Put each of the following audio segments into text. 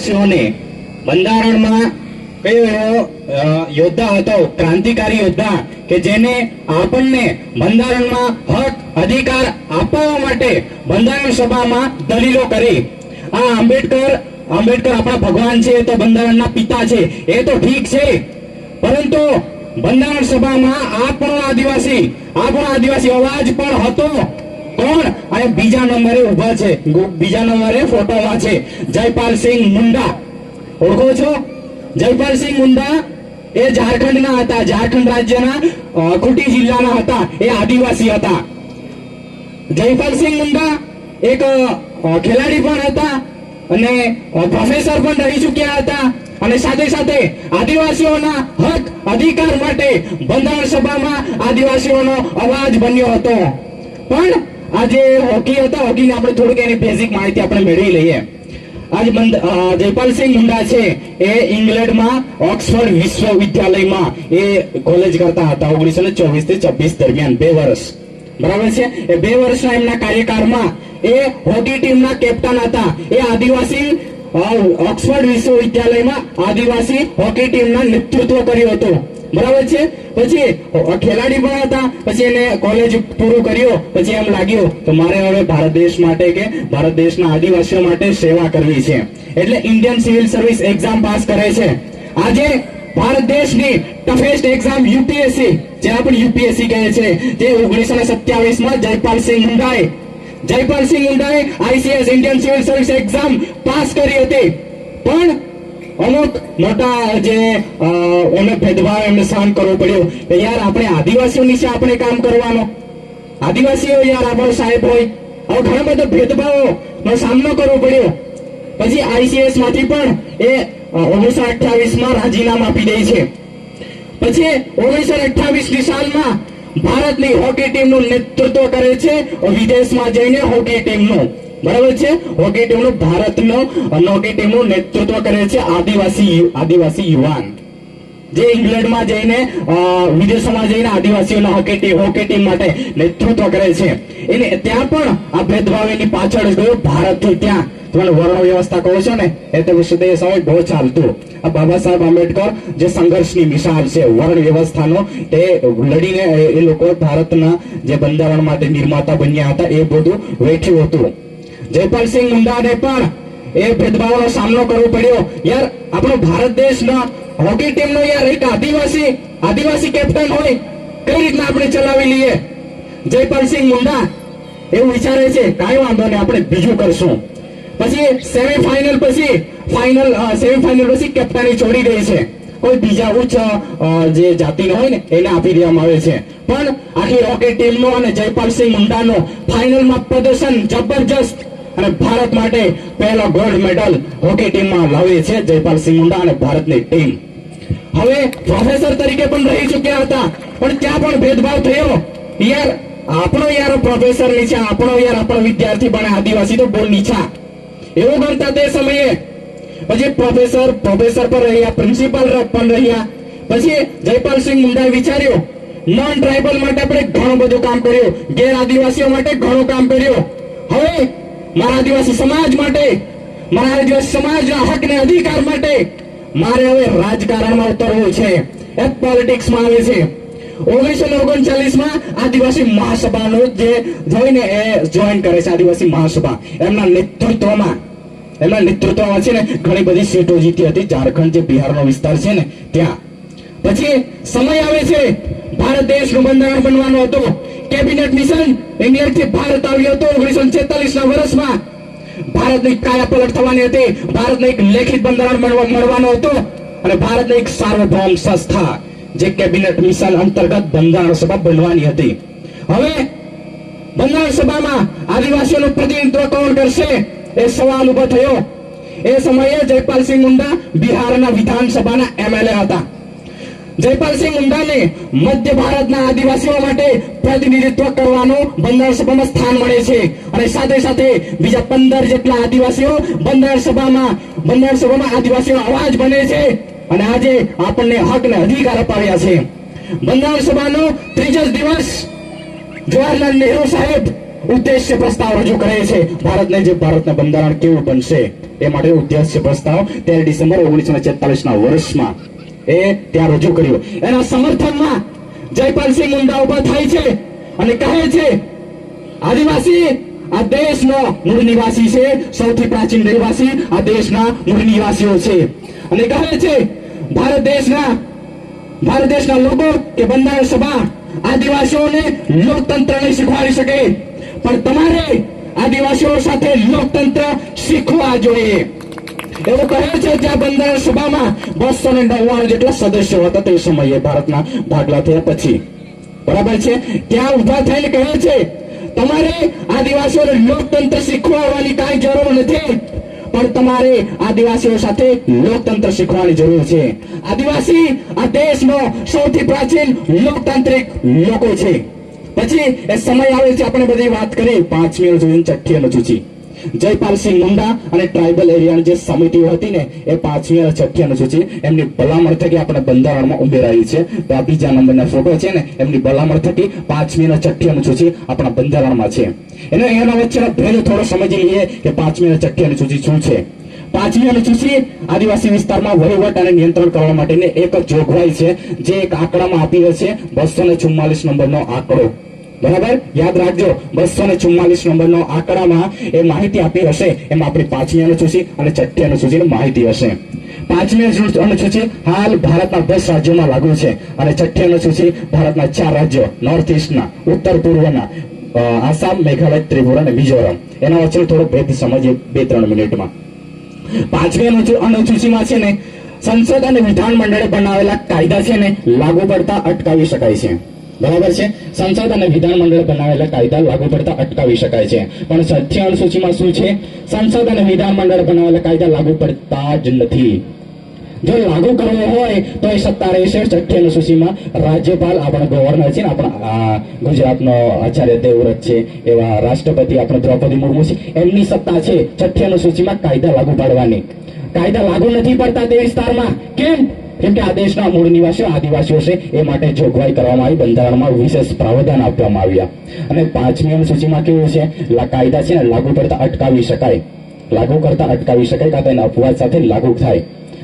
આદિવાસીઓને બંધારણમાં કયો એવો યોદ્ધા હતો, ક્રાંતિકારી યોદ્ધા કે જેને આપણને બંધારણમાં હક, અધિકાર આપવા માટે બંધારણ સભામાં દલીલો કરી. આ આંબેડકર આંબેડકર આપણા ભગવાન છે તો બંધારણના પિતા છે, એ તો ઠીક છે. પરંતુ બંધારણ સભામાં આપણો આદિવાસી આપણો આદિવાસી અવાજ પણ હતો. કોણ અને બીજા નંબરે ઊભા છે. બીજા નંબરે ફોટોમાં છે. જયપાલસિંહ મુંડા. ઓળખો છો? જયપાલસિંહ મુંડા એ ઝારખંડના હતા. ઝારખંડ રાજ્યના અ, જિલ્લાના હતા. એ આદિવાસી હતા. જયપાલસિંહ મુંડા એક ખેલાડી પણ હતા અને પ્રોફેસર પણ રહી ચૂક્યા હતા. અને સાથે સાથે આદિવાસીઓના હક અધિકાર માટે બંધારણ સભામાં આદિવાસીઓનો અવાજ બન્યો હતો. પણ આ જે હોકી હતા, હોકીને આપણે થોડીક એની બેઝિક માહિતી આપણે મેળવી લઈએ. આજ જયપાલસિંહ મુંડા છે, એ ઇંગ્લેન્ડમાં ઓક્સફર્ડ વિશ્વવિદ્યાલયમાં એ કોલેજ કરતા હતા, ઓગણીસો ને ચોવીસથી છવ્વીસ દરમિયાન, બે વર્ષ. બરાબર છે? એ બે વર્ષના એમના કાર્યકાળમાં એ હોકી ટીમના કેપ્ટન હતા. એ આદિવાસી ઓક્સફર્ડ વિશ્વવિદ્યાલયમાં આદિવાસી હોકી ટીમના નેતૃત્વ કર્યું હતું. બરાબર છે? પછી ખેલાડી પણ હતા. પછી એને કોલેજ પૂરું કર્યું. પછી એમ લાગ્યું કે મારે હવે ભારત દેશ માટે કે ભારત દેશના આદિવાસીઓ માટે સેવા કરવી છે. એટલે Indian civil service exam pass કરે છે. આજે ભારત દેશની ટફેસ્ટ એક્ઝામ યુપીએસસી જે આપણે યુપીએસસી કહે છે તે ઓગણીસો ને સત્યાવીસમાં જયપાલસિંહ મુંડાએ Jaypalsinh મુંડાએ ICS Indian civil service exam pass કરી હતી. પણ અમુક મોટા જે એમને ભેદભાવ એમને સહન કરવો પડ્યો. યાર, આપણે આદિવાસીઓ નીચે આપણે કામ કરવાનો. આદિવાસીઓ યાર આપણો સાહેબ હોય. હવે ઘણા બધા ભેદભાવો નો સામનો કરવો પડ્યો. પછી આઈસીએસમાંથી પણ એ ઓગણીસો અઠ્યાવીસમાં રાજીનામું આપી દે છે. પછી ઓગણીસો અઠ્યાવીસની સાલમાં ભારતની હોકી ટીમનું નેતૃત્વ કરે છે, વિદેશમાં જઈને હોકી ટીમનું. બરાબર છે? હોકી ટીમનું ભારતનો હોકી ટીમનું નેતૃત્વ કરે છે આદિવાસી આદિવાસી યુવાન. જે ઇંગ્લેન્ડમાં જઈને વિદેશોમાં જઈને આદિવાસીઓના હોકી ટીમ હોકી ટીમ માટે નેતૃત્વ કરે છે. એને ત્યાં પણ આ ભેદભાવ એની પાછળ ગયો ભારતથી ત્યાં. તમે વર્ણ વ્યવસ્થા કહો છો ને? એ તો વિશે એ સમય બહુ ચાલતું. આ બાબા સાહેબ આંબેડકર જે સંઘર્ષની મિસાલ છે, વર્ણ વ્યવસ્થાનો, તે લડીને એ- લોકો ભારતના જે બંધારણ માટે નિર્માતા બન્યા હતા, એ બધું વેઠ્યું હતું. જયપાલસિંહ મુંડાને પણ એ ભેદભાવનો સામનો કરવો પડ્યો. યાર, આપણો ભારત દેશના હોકી ટીમનો યાર એક આદિવાસી આદિવાસી કેપ્ટન હોય, કઈ રીતના આપણે ચલાવી લઈએ? જયપાલસિંહ મુંડા એવું વિચારે છે, કાંઈ વાંધો નહીં, આપણે બીજું કરશું. પછી સેમીફાઇનલ પછી ફાઇનલ સેમીફાઇનલ પછી કેપ્ટની છોડી દે છે. કોઈ બીજા ઉચ્ચ જે જાતિનો હોય ને, એને આપી દેવામાં આવે છે. પણ આખી હોકી ટીમનો અને જયપાલસિંહ મુંડાનો ફાઇનલમાં પ્રદર્શન જબરજસ્ત અને ભારત માટે પહેલો ગોલ્ડ મેડલ હોકી ટીમમાં લાવે છે જયપાલસિંહ મુંડા અને ભારતની ટીમ હવે પ્રોફેસર તરીકે પણ રહી ચૂક્યા હતા, પણ ત્યાં પણ ભેદભાવ થયો. યાર, આપણો યાર પ્રોફેસર નીચા આપણો યાર આપણો વિદ્યાર્થી પણ આદિવાસી તો બહુ નીચા એવું ગણતા તે સમયે પછી પ્રોફેસર પ્રોફેસર પણ રહ્યા પ્રિન્સિપાલ પણ રહ્યા. પછી જયપાલસિંહ મુંડાએ વિચાર્યું નોન ટ્રાઇબલ માટે આપણે ઘણું બધું કામ કર્યું ગેર આદિવાસીઓ માટે ઘણું કામ કર્યું. હવે મારા આદિવાસી સમાજ માટે, મારા આદિવાસી સમાજના હક ને અધિકાર માટે મારે હવે રાજકારણમાં ઉતરવું છે. એ પોલિટિક્સમાં આવે છે. ઓગણીસો ને ઓગણચાલીસમાં આદિવાસી મહાસભાનું જે જોઈને એ જોઈન કરે છે આદિવાસી મહાસભા. એમના નેતૃત્વમાં એમના નેતૃત્વમાં છે ને ઘણી બધી સીટો જીતી હતી. ઝારખંડ જે બિહારનો વિસ્તાર છે ને, ત્યાં. પછી સમય આવે છે. ભારત દેશનું બંધારણ બનવાનું હતું. કેબિનેટ મિશન ઇંગ્લેન્ડ ભારત આવ્યું હતું. ઓગણીસો ના વર્ષમાં ભારતની કાયા પલટ થવાની હતી. ભારતને એક લેખિત બંધારણ મળવાનો હતો. અને ભારતને એક સાર્વભૌમ સંસ્થા જે કેબિનેટ મિશન અંતર્ગત બંધારણ સભા બનવાની હતી. હવે બંધારણ સભામાં આદિવાસીઓનું પ્રતિનિધિત્વ કોણ કરશે? એ સવાલ ઊભો થયો. એ સમયે જયપાલસિંહ મુંડા બિહારના વિધાનસભાના એમએલએ હતા. જયપાલસિંહ મુંડાને મધ્ય ભારતના આદિવાસીઓ માટે પ્રતિનિધિત્વ કરવાનું બંધારણ સભામાં સ્થાન મળે છે. અને સાથે સાથે બીજા પંદર જેટલા આદિવાસીઓ બંધારણ સભામાં બંધારણ સભામાં આદિવાસીઓ અવાજ બને છે. અને આજે આપણને હક ને અધિકાર અપાવ્યા છે. બંધારણ સભાનો ત્રીજો દિવસ જવાહરલાલ નહેરુ સાહેબ ઉદ્દેશ્ય પ્રસ્તાવ રજૂ કરે છે. ભારતને જે ભારતના બંધારણ કેવું બનશે, એ માટે ઉદ્દેશ્ય પ્રસ્તાવ તેર ડિસેમ્બર ઓગણીસો ને ના વર્ષમાં એ ત્યાં રજૂ કર્યો. એના સમર્થનમાં જયપાલસિંહ મુંડા ઊભા થાય છે અને કહે છે, આદિવાસી, આ દેશનો મૂળ નિવાસી છે, સૌથી પ્રાચીન રહેવાસી આ દેશના મૂળ નિવાસીઓ છે. અને કહે છે, ભારત દેશના ભારત દેશના લોકો કે બંધારણ સભા આદિવાસીઓને લોકતંત્ર નહીં શીખવાડી શકે. પણ તમારે આદિવાસીઓ સાથે લોકતંત્ર શીખવા જોઈએ. એવું કહે છે, જ્યાં બંધારણ સભામાં બસો ને નવ્વાણું જેટલા સદસ્યો હતા તે સમયે ભારતના ભાગલા થયા પછી. બરાબર છે? ત્યાં ઊભા થઈને કહે છે, તમારે આદિવાસીઓને લોકતંત્ર શીખવાડવાની કાંઈ જરૂર નથી, પણ તમારે આદિવાસીઓ સાથે લોકતંત્ર શીખવાની જરૂર છે. આદિવાસી આ દેશનો સૌથી પ્રાચીન લોકતાંત્રિક લોકો છે. પછી એ સમય આવે છે, આપણે બધી વાત કરી પાંચમી અનુસૂચિ છઠ્ઠી અનુસૂચિ જયપાલસિંહ મુંડા અને ટ્રાઇબલ એરિયાની જે સમિતિઓ હતી ને, એ પાંચમી અને છઠ્ઠી અનુસૂચિ એમની ભલામણ થકી આપણે બંધારણમાં ઉમેરાઈ છે. તો આ બીજા નંબરના ફોટો છે ને, એમની ભલામણ થકી પાંચમી અને છઠ્ઠી અનુસૂચિ આપણા બંધારણમાં છે. એને એના વચ્ચેનો ભેદ થોડો સમજી લઈએ કે પાંચમી અને છઠ્ઠી અનુસૂચિ શું છે પાંચમી અનુસૂચિ આદિવાસી વિસ્તારમાં વહીવટ અને નિયંત્રણ કરવા માટેની એક જોગવાઈ છે, જે એક આંકડામાં આપી છે બસો ને ચુમ્માલીસ નંબરનો આંકડો. બરાબર? યાદ રાખજો, બસો ને ચુમ્માલીસ નંબરનો આંકડામાં એ માહિતી આપી હશે. એમાં આપણી પાંચમી અનુસૂચિ અને છઠ્ઠી અનુસૂચિની માહિતી હશે. પાંચમી અનુસૂચિ હાલ ભારતના દસ રાજ્યોમાં લાગુ છે અને છઠ્ઠી અનુસૂચિ ભારતના ચાર રાજ્યો નોર્થ ઇસ્ટના ઉત્તર પૂર્વના આસામ, મેઘાલય, ત્રિપુરા અને મિઝોરમ. એના વચ્ચે થોડો ભેદ સમજીએ બે ત્રણ મિનિટમાં. પાંચમી અનુસૂ- અનુસૂચિમાં છે ને, સંસદ અને વિધાન મંડળે બનાવેલા કાયદા છે ને, લાગુ પડતા અટકાવી શકાય છે. બરાબર છે? સંસદ અને વિધાનમંડળ બનાવેલા કાયદા લાગુ પડતા અટકાવી શકાય છે. પણ છઠ્ઠી અનુસૂચિમાં શું છે? સંસદ અને વિધાનમંડળ બનાવેલા કાયદા લાગુ પડતા જ નથી. જો લાગુ કરવો હોય, તો એ સત્તા રહેશે છઠ્ઠી અનુસૂચિમાં રાજ્યપાલ, આપણા ગવર્નર છે ને, આપણા ગુજરાતનો આચાર્ય દેવવ્રત છે, એવા રાષ્ટ્રપતિ, આપણે દ્રૌપદી મુર્મુ છે, એમની સત્તા છે છઠ્ઠી અનુસૂચિમાં કાયદા લાગુ પાડવાની. કાયદા લાગુ નથી પડતા તે વિસ્તારમાં. કેમ? કેમ કે આ દેશના મૂળ નિવાસીઓ, આદિવાસીઓ છે, એ માટે જોગવાઈ કરવામાં આવી, બંધારણમાં વિશેષ પ્રાવધાન આપવામાં આવ્યા. અને પાંચમી અનુસૂચિમાં કેવું છે? કાયદા છે લાગુ પડતા અટકાવી શકાય. લાગુ કરતા અટકાવી શકાય કાં તો એના અપવાદ સાથે લાગુ થાય.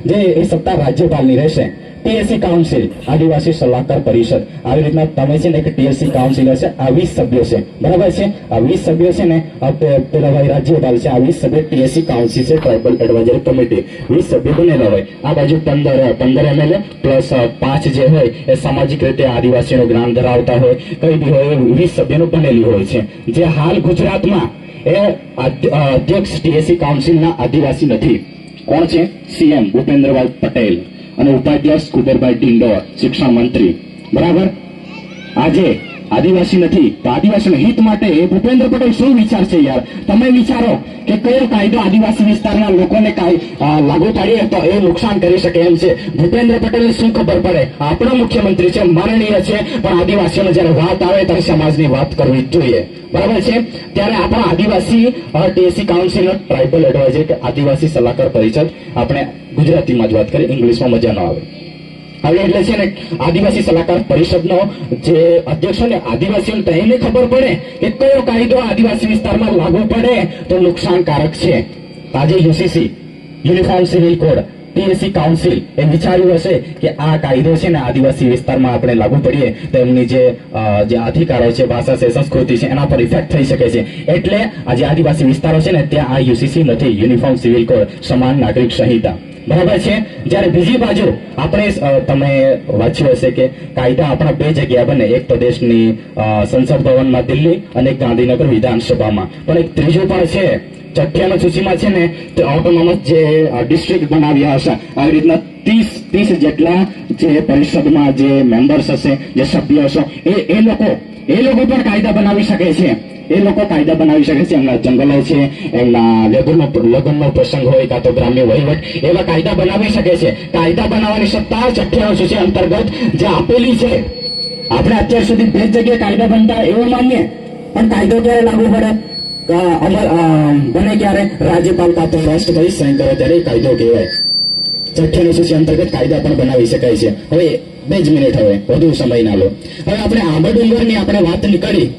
જે એ સત્તા રાજ્યપાલની રહેશે. ટીએસસી કાઉન્સિલ, આદિવાસી સલાહકાર પરિષદ. આવી રીતના તમે છે ને એક ટીએલસી કાઉન્સિલ હશે આ વીસ સભ્યો છે. બરાબર છે? આ વીસ સભ્યો છે ને પેલા ભાઈ રાજ્યપાલ છે, આ વીસ સભ્ય ટીએસસી કાઉન્સિલ છે, ટ્રાઇબલ એડવાઇઝરી કમિટી. વીસ સભ્ય બનેલા હોય. આ બાજુ પંદર પંદર એમએલએ પ્લસ પાંચ જે હોય, એ સામાજિક રીતે આદિવાસીનું જ્ઞાન ધરાવતા હોય, કઈ બી હોય વીસ સભ્યનું બનેલી હોય છે. જે હાલ ગુજરાતમાં એ અધ- અધ્યક્ષ ટીએસસી કાઉન્સિલના આદિવાસી નથી. કોણ છે? સીએમ ભૂપેન્દ્રભાઈ પટેલ. અને ઉપાધ્યક્ષ કુબેરભાઈ ડિંડોર શિક્ષણ મંત્રી. બરાબર? આજે આદિવાસી નથી, તો આદિવાસીના હિત માટે ભૂપેન્દ્ર પટેલ શું વિચારશે યાર? તમે વિચારો કે કયો કાયદો આદિવાસી વિસ્તારના લોકોને લાગુ પાડીએ તો એ નુકસાન કરી શકે એમ છે. ભૂપેન્દ્ર પટેલને શું ખબર પડે? આપણો મુખ્યમંત્રી છે માનનીય છે, પણ આદિવાસીઓને જ્યારે વાત આવે ત્યારે સમાજની વાત કરવી જોઈએ. બરાબર છે? ત્યારે આપણા આદિવાસી ટીએસસી કાઉન્સિલ ટ્રાઇબલ એડવાઇઝર કે આદિવાસી સલાહકાર પરિષદ, આપણે ગુજરાતીમાં જ વાત કરીએ, ઇંગ્લિશમાં મજા ન આવે. હવે એટલે છે ને આદિવાસી સલાહકાર પરિષદનો જે અધ્યક્ષ ને આદિવાસીઓને તો એને ખબર પડે કે કયો કાયદો આદિવાસી વિસ્તારમાં લાગુ પડે તો નુકસાનકારક છે. આજે UCC, uniform civil code, PSC council એ વિચાર્યું હશે કે આ કાયદો છે ને આદિવાસી વિસ્તારમાં આપણે લાગુ પડીએ તો એમની જે જે અધિકારો છે, ભાષા છે, સંસ્કૃતિ છે, એના પર ઇફેક્ટ થઈ શકે છે. એટલે આ જે આદિવાસી વિસ્તારો છે ને ત્યાં આ યુસીસી નથી, યુનિફોર્મ સિવિલ કોડ, સમાન નાગરિક સંહિતા. બરાબર છે? જ્યારે બીજી બાજુ આપણે તમે વાંચ્યું હશે કે કાયદા આપણા બે જગ્યા બને. એક તો દેશની સંસદ ભવનમાં દિલ્હી અને ગાંધીનગર વિધાનસભામાં. પણ એક ત્રીજું પણ છે. છઠ્ઠી અનુસૂચિમાં છે ને, તે ઓટોનોમસ જે ડિસ્ટ્રિક્ટ બનાવ્યા હશે, આવી રીતના ત્રીસ ત્રીસ જેટલા જે પરિષદમાં જે મેમ્બર્સ હશે જે સભ્ય હશે એ એ લોકો એ લોકો પણ કાયદા બનાવી શકે છે એ લોકો કાયદા બનાવી શકે છે એમના જંગલો છે એમના લગ્નનો લગ્નનો પ્રસંગ હોય કાં તો ગ્રામ્ય વહીવટ એવા કાયદા બનાવી શકે છે કાયદા બનાવવાની સત્તા છઠ્ઠી અનુસૂચિ અંતર્ગત જે આપેલી છે આપણે અત્યાર સુધી બે જગ્યાએ કાયદા બનતા એવું માનીએ પણ કાયદો ક્યારે લાગુ પડે અમર બને ક્યારે રાજ્યપાલ કાં તો રાષ્ટ્રપતિ સાઈન કરે ત્યારે કાયદો કહેવાય છઠ્ઠી અનુસૂચિ અંતર્ગત કાયદા પણ બનાવી શકાય છે. હવે બે જ મિનિટ હવે, વધુ સમય ના લો. હવે આપણે આંબા ડુંગરની આપણે વાત નીકળી.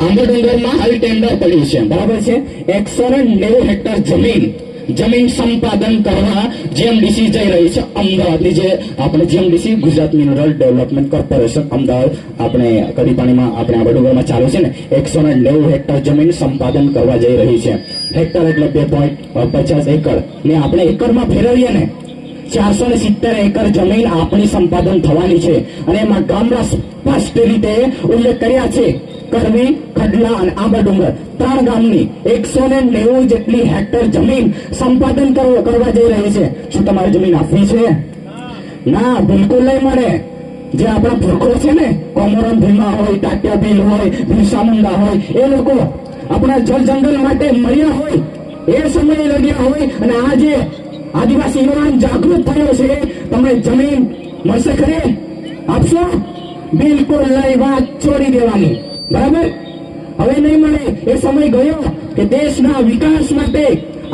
આંબા ડુંગરમાં આવી ટેન્ડર પડ્યું છે. બરાબર છે? એકસો નેવું હેક્ટર જમીન જમીન સંપાદન કરવા જીએમડીસી જઈ રહી છે. અમદાવાદની જે આપણે GMDC, Gujarat mineral development corporation, Ahmedabad આપણે કડીપાણીમાં આપણે આ ડુંગરમાં ચાલુ છે ને, એકસો ને નેવું હેક્ટર જમીન સંપાદન કરવા જઈ રહી છે. હેક્ટર એટલે બે પોઈન્ટ પચાસ એકર. ને આપણે એકરમાં ફેરવીએ ને ચારસો ને સિત્તેર એકર જમીન આપણી સંપાદન થવાની છે. અને એમાં ગામડા સ્પષ્ટ રીતે ઉલ્લેખ કર્યા છે. કરવી, ખડલા અને આંબા ડુંગર. ત્રણ ગામની એકસો ને નેવું જેટલી હેક્ટર જમીન સંપાદન કરવા જઈ રહી છે. શું તમારે જમીન આપવી છે? ના, બિલકુલ નહીં મળે. જે આપણા ભૂખો છે ને, કોમરમ ભીમા હોય, ટાટિયા ભીલ હોય બિરસા મુંડા હોય, એ લોકો આપણા જળ જંગલ માટે મળ્યા હોય. એ સમયે લડ્યા હોય અને આજે આદિવાસી યુવાન જાગૃત થયો છે. તમને જમીન મળશે ખરી? આપશો? બિલકુલ નહીં વાત છોડી દેવાની. બરાબર? હવે નહીં મળે. એ સમય ગયો કે દેશના વિકાસ માટે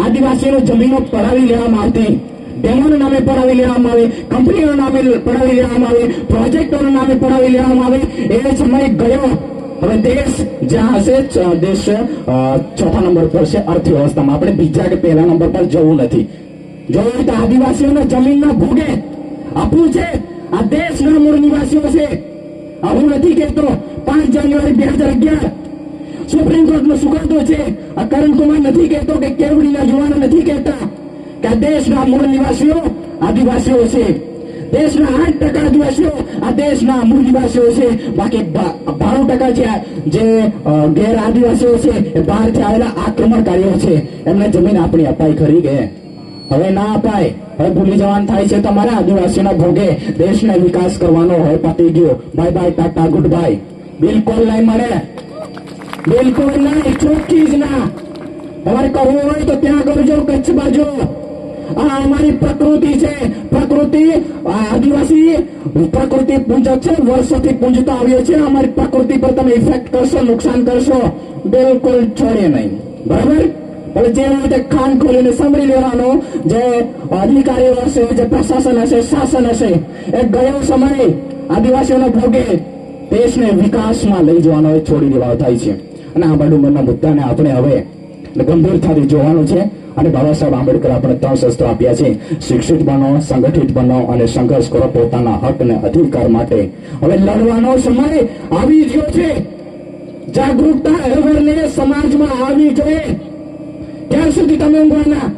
આદિવાસીઓ જમીનો પડાવી લેવામાં આવતી. ડેમોના નામે પડાવી લેવામાં આવે, કંપનીઓના નામે પડાવી લેવામાં આવે, પ્રોજેક્ટોના નામે પડાવી લેવામાં આવે. એ સમય ગયો. હવે દેશ જ્યાં હશે દેશ ચોથા નંબર પર છે અર્થવ્યવસ્થામાં. આપણે બીજા કે પહેલા નંબર પર જવું નથી. જોયું હોય તો આદિવાસીઓને જમીનના ભોગે. આપવું છે, આ દેશના મૂળ નિવાસીઓ છે. હું નથી કહેતો, પાંચ જાન્યુઆરી બે હજાર અગિયાર. સુપ્રીમ કોર્ટનો સુકાતો છે. આ કરણ કુમાર નથી કહેતો કે કેવડીના યુવાનો નથી કહેતા કે આ દેશના મૂળ નિવાસીઓ આદિવાસીઓ છે. દેશના આઠ ટકા આદિવાસીઓ આ દેશના મૂળ નિવાસીઓ છે. બાકી બાણું ટકા છે જે ગેર આદિવાસીઓ છે, એ બહારથી આવેલા આક્રમણકારીઓ છે. એમને જમીન આપણી અપાઈ ખરી ગયે હવે ના અપાય, હવે ભૂલી જવાનું થાય છે તમારા આદિવાસીના ભોગે દેશને વિકાસ કરવાનો હોય, પતી ગયો. Bye bye tata good bye બિલકુલ નહીં મળે. બિલકુલ નહીં, ચોખ્ખી જ ના. તમારે કરવું હોય તો ત્યાં કરજો કચ્છ બાજુ. આ અમારી પ્રકૃતિ છે. પ્રકૃતિ આદિવાસી પ્રકૃતિ પૂજક છે. વર્ષોથી પૂજતા આવ્યો છે અમારી પ્રકૃતિ પર તમે ઇફેક્ટ કરશો, નુકસાન કરશો. બિલકુલ છોડે નહીં. બરાબર? હવે જે રીતે કાન ખોલીને સાંભળી લેવાનો જે અધિકારીઓ હશે, જે પ્રશાસન હશે, શાસન હશે, એ ગયો સમય આદિવાસીઓના ભોગે દેશને વિકાસમાં લઈ જવાનો એ છોડી દેવાનો થાય છે. અને આ ડુંગરના મુદ્દાને આપણે હવે ગંભીરતાથી જોવાનું છે. અને બાબા સાહેબ આંબેડકર આપણે ત્રણ શસ્ત્રો આપ્યા છે. શિક્ષિત બનો, સંગઠિત બનો અને સંઘર્ષ કરો પોતાના હક અને અધિકાર માટે. હવે લડવાનો સમય આવી ગયો છે. જાગૃતતા અવેરનેસ સમાજમાં આવી જોઈએ. ક્યાં સુધી તમે ઊંઘવાના?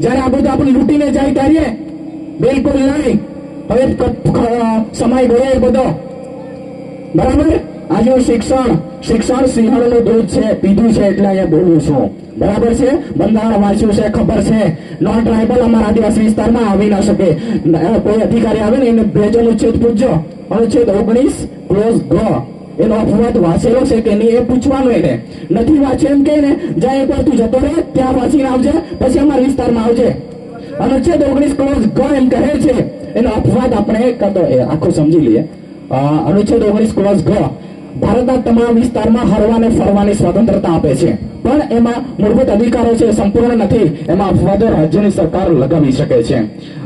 જ્યારે આ બધું આપણે લૂંટીને જાય ત્યારે? બિલકુલ નહીં. હવે સમય ગયો એ બધો. બરાબર? આજે શિક્ષણ શિક્ષણ સિંહણનું દૂધ છે, પીધું છે એટલે અહીંયા બોલું છું. બરાબર છે? બંધારણ વાંચ્યું છે, ખબર છે? નોન ટ્રાઇબલ અમારા આદિવાસી વિસ્તારમાં આવી ન શકે. કોઈ અધિકારી આવે ને એને ભેજ અનુચ્છેદ પૂછજો. અનુચ્છેદ ઓગણીસ ક્લોઝ ગ એનો અપવાદ વાંચેલો છે કે નહીં એ પૂછવાનું એને. નથી વાંચ્યો એમ કે ને જ્યાં એકવાર તું જતો રહે, ત્યાં વાંચીને આવજે, પછી અમારા વિસ્તારમાં આવજે. અનુચ્છેદ ઓગણીસ ક્લોઝ ગ એમ કહે છે. એનો અપવાદ આપણે આખો સમજી લઈએ. અનુચ્છેદ ઓગણીસ ક્લોઝ ગ. ભારતના તમામ વિસ્તારમાં હરવાને ફરવાની સ્વતંત્રતા આપે છે. પણ એમાં મૂળભૂત અધિકારો છે સંપૂર્ણ નથી. એમાં અપવાદો રાજ્યની સરકાર લગાવી શકે છે.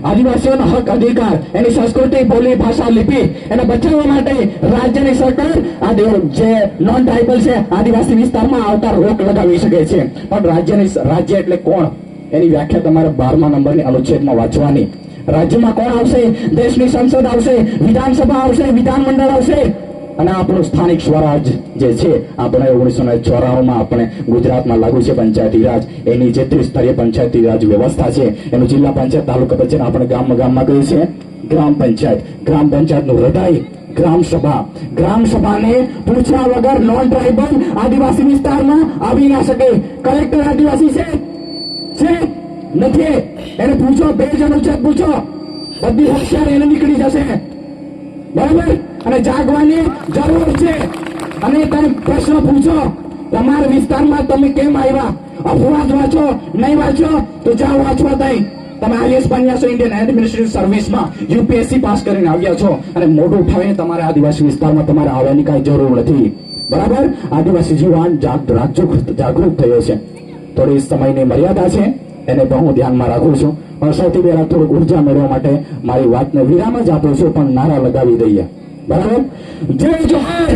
આદિવાસીઓનો હક, અધિકાર, એની સંસ્કૃતિ, બોલી, ભાષા, લિપિ એને બચાવવા માટે રાજ્યની સરકાર આ જે નોન ટ્રાઇબલ છે, આદિવાસી વિસ્તારમાં આવતા રોક લગાવી શકે છે. પણ રાજ્યની રાજ્ય એટલે કોણ? એની વ્યાખ્યા તમારે બારમા નંબરની અનુચ્છેદમાં વાંચવાની. રાજ્યમાં કોણ આવશે? દેશની સંસદ આવશે, વિધાનસભા આવશે, વિધાનમંડળ આવશે અને આપણું સ્થાનિક સ્વરાજ જે છે આપણે ઓગણીસો ને ચોરાણુંમાં આપણે ગુજરાતમાં લાગુ છે પંચાયતી રાજ. એની જે ત્રિસ્તરીય પંચાયતી રાજ વ્યવસ્થા છે. એનું જિલ્લા પંચાયત તાલુકા પંચાયત આપણે ગામમાં ગામમાં કહ્યું છે. ગ્રામ પંચાયત. ગ્રામ પંચાયતનું હૃદય, ગ્રામ સભા. ગ્રામ સભાને પૂછ્યા વગર નોન ટ્રાઇબલ આદિવાસી વિસ્તારમાં આવી ના શકે. કલેક્ટર આદિવાસી છે? છે? નથી. એને પૂછો, બે જણ પૂછો. બધી હોશિયાર એને નીકળી જશે. બરાબર? અને જાગવાની જરૂર છે. અને તમે પ્રશ્ન પૂછો તમારા વિસ્તારમાં તમે કેમ આવ્યા? અપવાદ વાંચો, નહીં વાંચો, તો જાઓ વાંચવા દઈ. તમે આઈએસ બન્યા છો ઇન્ડિયન એડમિનિસ્ટ્રેટિવ સર્વિસમાં યુપીએસસી પાસ કરીને આવ્યા છો. અને મોઢું ઉઠાવીને તમારે આદિવાસી વિસ્તારમાં તમારે આવવાની કાંઈ જરૂર નથી. બરાબર? આદિવાસી જાગ- જાગૃત થયો છે. થોડી સમયની મર્યાદા છે, એને પણ હું ધ્યાનમાં રાખું છું. પણ સૌથી પહેલા થોડુંક ઊર્જા મેળવવા માટે મારી વાતને વિરામ જ આપું છું, પણ નારા લગાવી દઈએ. બરાબર જય જોહાર